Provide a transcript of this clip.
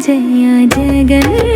जय जगन्